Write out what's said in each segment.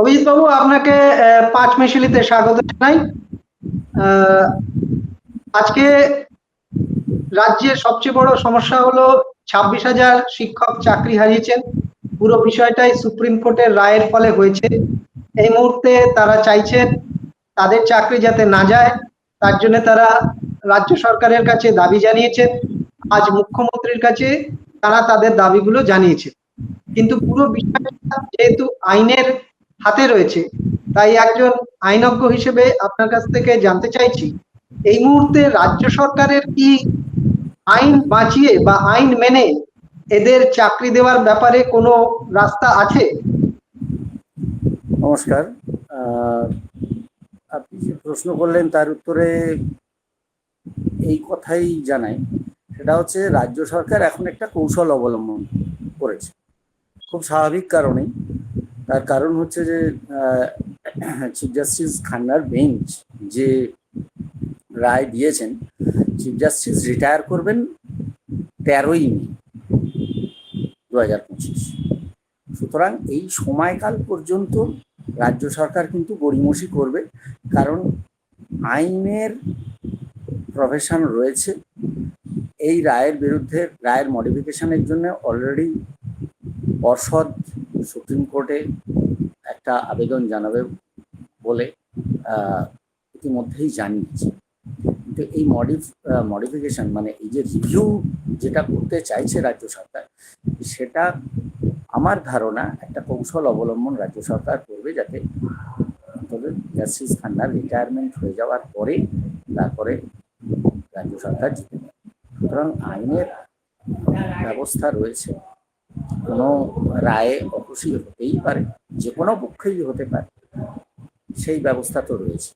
অভিজিৎ বাবু, আপনাকে পাঁচ মিশিলিতে স্বাগত জানাই। আজকে রাজ্যের সবচেয়ে বড় সমস্যা হলো ছাব্বিশ হাজার শিক্ষক চাকরি হারিয়েছেন। পুরো বিষয়টাই সুপ্রিম কোর্টের রায়ের ফলে হয়েছে। এই মুহূর্তে তারা চাইছেন তাদের চাকরি যাতে না যায়, তার জন্য তারা রাজ্য সরকারের কাছে দাবি জানিয়েছেন। আজ মুখ্যমন্ত্রীর কাছে তারা তাদের দাবিগুলো জানিয়েছে কিন্তু পুরো বিষয়টা যেহেতু আইনের হাতে রয়েছে। তাই একজন আইনজ্ঞ হিসেবে আপনার কাছ থেকে জানতে চাইছি, এই মুহূর্তে রাজ্য সরকারের কি আইন বাঁচিয়ে বা আইন মেনে এদের চাকরি দেওয়ার ব্যাপারে কোনো রাস্তা আছে? নমস্কার। আপনি যে প্রশ্ন করলেন তার উত্তরে এই কথাই জানাই। সেটা হচ্ছে রাজ্য সরকার এখন একটা কৌশল অবলম্বন করেছে। খুব স্বাভাবিক কারণেই। তার কারণ হচ্ছে যে চিফ জাস্টিস খান্নার বেঞ্চ যে রায় দিয়েছেন চিফ জাস্টিস রিটায়ার করবেন তেরোই মে দু হাজার পঁচিশ। সুতরাং এই সময়কাল পর্যন্ত রাজ্য সরকার কিন্তু গড়িমসি করবে, কারণ আইনের প্রফেশন রয়েছে। এই রায়ের বিরুদ্ধে, রায়ের মডিফিকেশনের জন্য অলরেডি পর্ষদ সুপ্রিম কোর্টে একটা আবেদন জানাবে বলে ইতিমধ্যেই জানিয়েছে। কিন্তু এই মডিফ মডিফিকেশন মানে এই যে রিভিউ যেটা করতে চাইছে রাজ্য সরকার, সেটা আমার ধারণা একটা কৌশল অবলম্বন রাজ্য সরকার করবে যাতে জাস্টিস খান্নার রিটায়ারমেন্ট হয়ে যাওয়ার পরে তারপরে রাজ্য সরকার জিতে নেয়। সুতরাং আইনের ব্যবস্থা রয়েছে। কোনো রায়ে অখুশি হতেই পারে যে কোনো পক্ষেই হতে পারে সেই ব্যবস্থা তো রয়েছে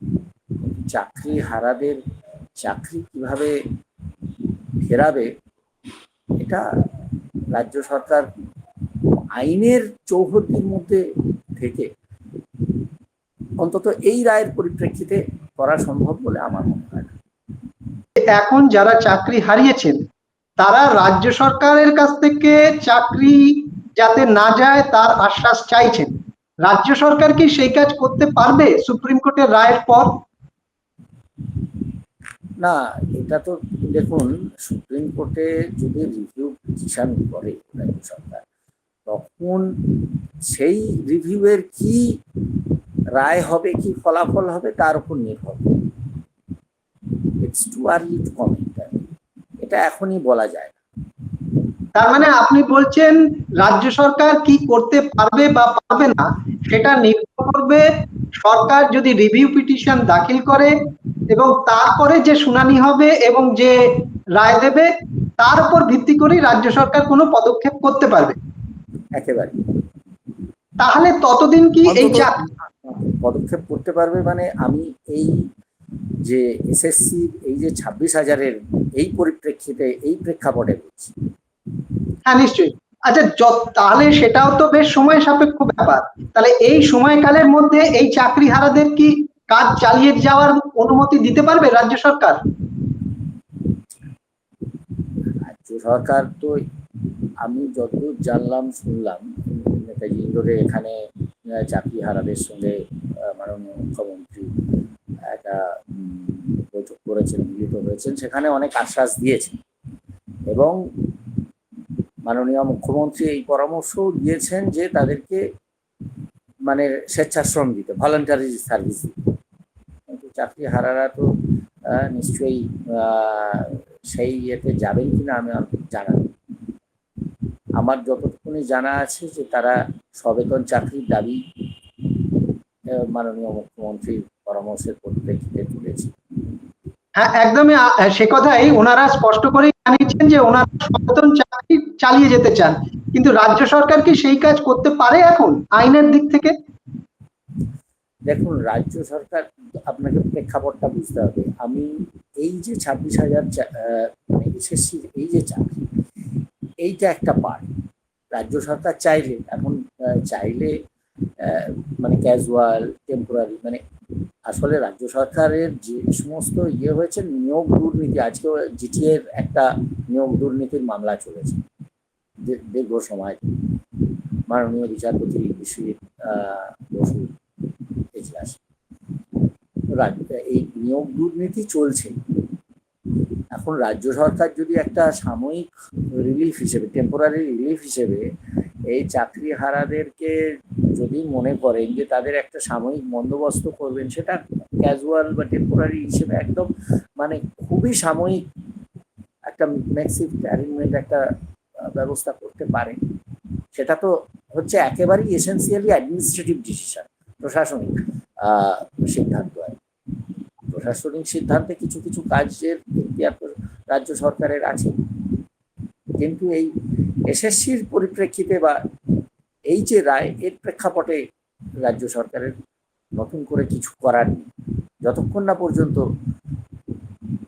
চাকরি হারাদের, চাকরি কীভাবে ফেরাবে, এটা রাজ্য সরকার আইনের চৌহদ্দির মধ্যে থেকে অন্তত এই রায়ের পরিপ্রেক্ষিতে করা সম্ভব বলে আমার মনে হয়। এখন যারা চাকরি হারিয়েছেন তারা রাজ্য সরকারের কাছ থেকে চাকরি যাতে না যায় তার আশ্বাস চাইছেন। রাজ্য সরকার কি সেই কাজ করতে পারবে সুপ্রিম কোর্টের রায়ের পর? না, এটা তো দেখুন, সুপ্রিম কোর্টে যদি রিভিউ পিটিশন করে রাজ্য সরকার, তখন সেই রিভিউয়ের কি রায় হবে, কি ফলাফল হবে, তার উপর নির্ভর it's too early to comment এটা এখনই বলা যায় না। তার মানে আপনি বলছেন রাজ্য সরকার কি করতে পারবে বা পারবে না সেটা নির্ভর করবে সরকার যদি রিভিউ পিটিশন দাখিল করে এবং তারপরে যে শুনানি হবে এবং যে রায় দেবে তার উপর ভিত্তি করেই রাজ্য সরকার কোনো পদক্ষেপ করতে পারবে। একেবারে। তাহলে ততদিন কি এই পদক্ষেপ করতে পারবে মানে আমি এই যে এসএসসি এই যে ছাব্বিশ হাজারের এই পরিপ্রেক্ষিতে এই প্রেক্ষাপটে বলছি। হ্যাঁ নিশ্চয়ই। আচ্ছা তাহলে সেটাও তো বেশ সময় সাপেক্ষ ব্যাপার। তাহলে এই সময়কালের মধ্যে এই চাকরি হারাদের কি কাজ চালিয়ে যাওয়ার অনুমতি দিতে পারবে রাজ্য সরকার? রাজ্য সরকার তো আমি যতদূর জানলাম শুনলাম নেতাজি ইন্ডোরে এখানে চাকরি হারাদের সঙ্গে মাননীয় মুখ্যমন্ত্রী একটা বৈঠক করেছেন, মিলিত হয়েছেন, সেখানে অনেক আশ্বাস দিয়েছেন। এবং মাননীয় মুখ্যমন্ত্রী এই পরামর্শও দিয়েছেন যে তাদেরকে মানে স্বেচ্ছাশ্রম দিতে ভলান্টারি সার্ভিস দিতে। কিন্তু চাকরি হারারা তো নিশ্চয়ই সেই ইয়েতে যাবেন কিনা আমি জানা আমার যতটুকুনি জানা আছে যে তারা সবেতন চাকরির দাবি মাননীয় মুখ্যমন্ত্রীর পরামর্শের পরিপ্রেক্ষিতে তুলেছে। হ্যাঁ একদমই সে কথাই। ওনারা স্পষ্ট করে জানিয়েছেন যে ওনারা সচেতন চাকরি চালিয়ে যেতে চান। কিন্তু রাজ্য সরকার কি সেই কাজ করতে পারে এখন আইনের দিক থেকে? দেখুন রাজ্য সরকার আপনাকে প্রেক্ষাপটটা বুঝতে হবে। আমি এই যে ছাব্বিশ হাজার মানে এসএসসির এই যে চাকরি এইটা একটা পার্ট। রাজ্য সরকার চাইলে এখন চাইলে মানে ক্যাজুয়াল টেম্পোরারি মানে আসলে রাজ্য সরকারের যে সমস্ত ইয়ে হয়েছে, নিয়োগ দুর্নীতি আজকে জিটিএর একটা নিয়োগ দুর্নীতির মামলা চলেছে। দীর- দীর্ঘ সময় মাননীয় বিচারপতি বিশ্বজিৎ বসুর এজলাস এই নিয়োগ দুর্নীতি চলছে। এখন রাজ্য সরকার যদি একটা সাময়িক রিলিফ হিসেবে টেম্পোরারি রিলিফ হিসেবে এই চাকরি হারাদেরকে যদি মনে করেন যে তাদের একটা সাময়িক বন্দোবস্ত করবেন, সেটা ক্যাজুয়াল বা টেম্পোরারি হিসেবে একদম মানে খুবই সাময়িক একটা ম্যাক্সিভ অ্যারেঞ্জমেন্ট একটা ব্যবস্থা করতে পারে সেটা তো হচ্ছে একেবারেই এসেন্সিয়ালি অ্যাডমিনিস্ট্রেটিভ ডিসিশন প্রশাসনিক সিদ্ধান্ত আর। প্রশাসনিক সিদ্ধান্তে কিছু কিছু কাজের রাজ্য সরকারের আছে কিন্তু এই এসএসসির পরিপ্রেক্ষিতে বা এই যে রায়, এর প্রেক্ষাপটে রাজ্য সরকারের নতুন করে কিছু করার নেই। যতক্ষণ না পর্যন্ত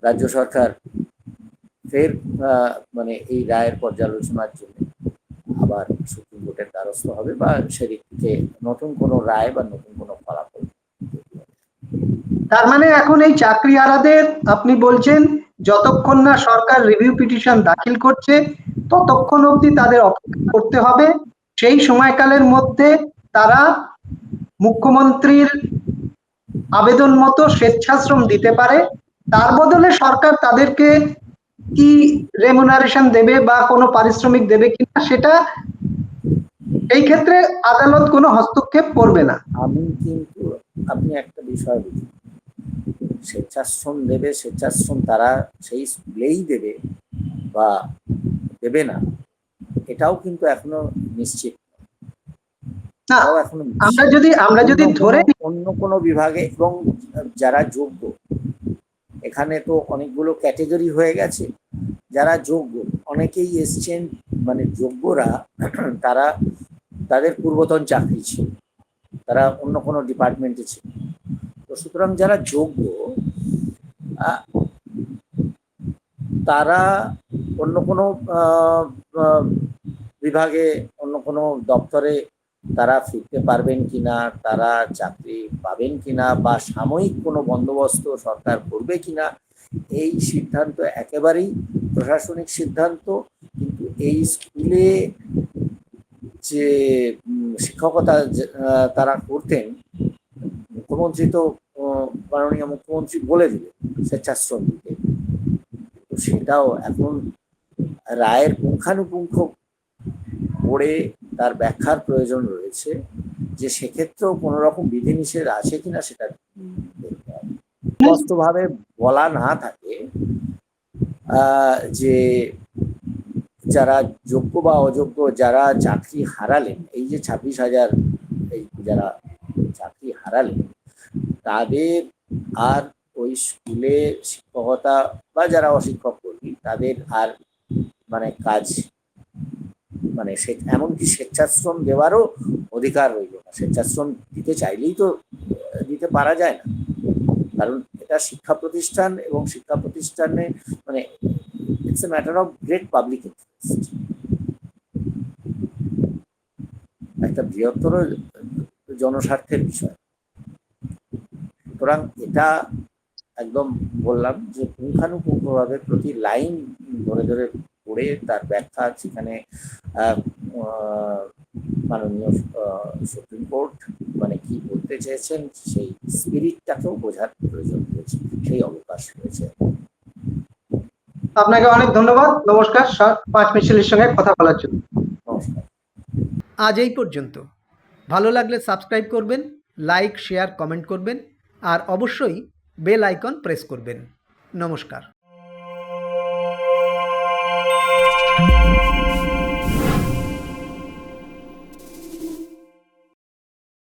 রাজ্য সরকার ফের মানে এই রায়ের পর্যালোচনার জন্য আবার সুপ্রিম কোর্টের দ্বারস্থ হবে বা সেদিক থেকে নতুন কোনো রায় বা নতুন কোনো ফলাফল। তার মানে এখন এই চাকরি চাকরিহারাদের আপনি বলছেন যতক্ষণ না সরকার রিভিউ পিটিশন দাখিল করছে, ততক্ষণ অবধি তাদের অপেক্ষা করতে হবে। সেই সময়কালের মধ্যে তারা মুখ্যমন্ত্রীর আবেদন মতো স্বেচ্ছাশ্রম দিতে পারে। তার বদলে সরকার তাদেরকে কি রেমুনারেশন দেবে বা কোনো পারিশ্রমিক দেবে কিনা সেটা এই ক্ষেত্রে আদালত কোনো হস্তক্ষেপ করবে না। আমি কিন্তু, আপনি একটা বিষয় বুঝুন। স্বেচ্ছাশ্রম দেবে স্বেচ্ছাশ্রম তারা সেই স্কুলেই দেবে বা দেবে না। এটাও কিন্তু এখনও নিশ্চিত আমরা যদি আমরা যদি ধরে অন্য কোনো বিভাগে এবং যারা যোগ্য এখানে তো অনেকগুলো ক্যাটেগরি হয়ে গেছে। যারা যোগ্য অনেকেই এসছেন মানে যোগ্যরা তারা তাদের পূর্বতন চাকরি ছিল তারা অন্য কোনো ডিপার্টমেন্টে ছিল। তো সুতরাং যারা যোগ্য তারা অন্য কোনো বিভাগে, অন্য কোনো দপ্তরে তারা ফিরতে পারবেন কিনা, তারা চাকরি পাবেন কিনা বা সাময়িক কোনো বন্দোবস্ত সরকার করবে কিনা, এই সিদ্ধান্ত একেবারেই প্রশাসনিক সিদ্ধান্ত। কিন্তু এই স্কুলে যে শিক্ষকতা তারা করতেন, মুখ্যমন্ত্রী তো মাননীয় মুখ্যমন্ত্রী বলে দিলেন স্বেচ্ছাশ্রমীকে। তো সেটাও এখন রায়ের পুঙ্খানুপুঙ্খ পড়ে তার ব্যাখ্যার প্রয়োজন রয়েছে যে সেক্ষেত্রেও কোনো রকম বিধিনিষেধ আছে কিনা সেটা স্পষ্টভাবে বলা না থাকে যে যারা যোগ্য বা অযোগ্য যারা চাকরি হারালেন, এই যে ছাব্বিশ হাজার যারা চাকরি হারালেন তাদের আর ওই স্কুলে শিক্ষকতা বা যারা অশিক্ষক কর্মী তাদের আর মানে কাজ মানে সে এমনকি স্বেচ্ছাশ্রম দেওয়ারও অধিকার রইল না। স্বেচ্ছাশ্রম দিতে চাইলেই তো, দিতে পারা যায় না। কারণ এটা শিক্ষা প্রতিষ্ঠান এবং শিক্ষা প্রতিষ্ঠানে মানে it's a matter of great public interest একটা বৃহত্তর জনস্বার্থের বিষয়। সুতরাং এটা একদম বললাম যে পুঙ্খানুপুঙ্খভাবে প্রতি লাইন ধরে ধরে পড়ে তার ব্যাখ্যা সেখানে মাননীয় সুপ্রিম কোর্ট মানে কি বলতে চেয়েছেন সেই স্পিরিটটাকেও বোঝার প্রয়োজন রয়েছে সেই অবকাশ রয়েছে। আপনাকে অনেক ধন্যবাদ নমস্কার পাঁচ মিছিলের সঙ্গে কথা বলার জন্য। নমস্কার। আজ এই পর্যন্ত। ভালো লাগলে সাবস্ক্রাইব করবেন লাইক শেয়ার কমেন্ট করবেন। আর অবশ্যই বেল আইকন প্রেস করবেন। নমস্কার।